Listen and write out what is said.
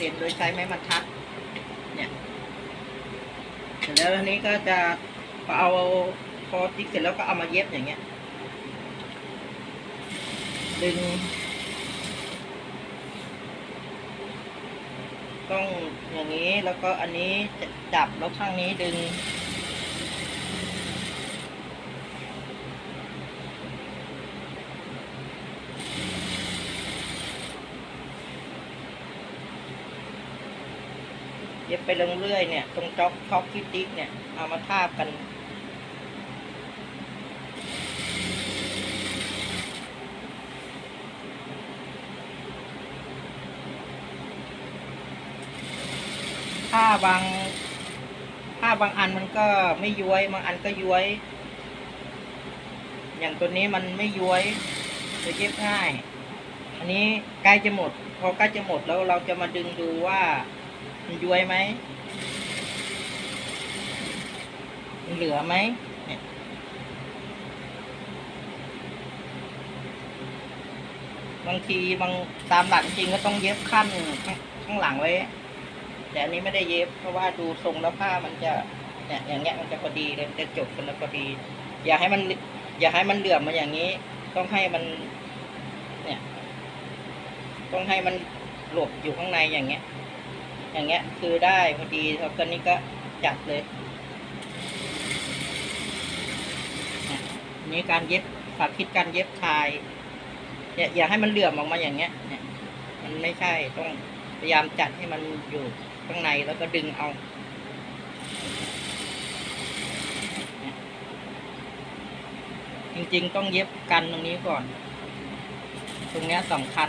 เสร็จโดยใช้ไม้บรรทัด เนี่ยเสร็จแล้วทีนี้ก็จะเอาพอติ๊กเสร็จแล้วก็เอามาเย็บอย่างเงี้ย ดึง ต้องอย่างนี้แล้วก็อันนี้จับแล้วข้างนี้ดึง เย็บไปเรื่อยๆเนี่ย ตรงจ็อกช็อกที่ติ๊กเนี่ย เอามาทาบกันผ้าบางผ้าบางอันมันก็ไม่ย้วยบางอันก็ย้วย อย่างตัวนี้มันไม่ย้วยจะเย็บง่าย อันนี้ใกล้จะหมด พอใกล้จะหมดแล้วเราจะมาดึงดูว่า มันย้วยไหมมันเหลือไหมเนี่ยบางทีบางตามหลักจริงก็ต้องเย็บขั้นข้างหลังไว้ แต่อันนี้ไม่ได้เย็บ เพราะว่าดูทรงแล้วผ้ามันจะเนี่ยอย่างเงี้ยมันจะพอดีเลยจะจบกันแล้วพอดี อย่าให้มัน อย่าให้มันเหลื่อมมาอย่างนี้ ต้องให้มัน เนี่ย ต้องให้มันหลบอยู่ข้างในอย่างเงี้ย อย่างเงี้ยคือได้พอดีแล้วก็นี่ก็จัดเลยนี่การเย็บฝากคิดการเย็บชายเนี่ยอย่าให้มันเหลื่อมออกมาอย่างเงี้ยเนี่ยมันไม่ใช่ต้องพยายามจัดให้มันอยู่ข้างในแล้วก็ดึงเอาจริงๆ ต้องเย็บกันตรงนี้ก่อน ตรงนี้ยสำคัญ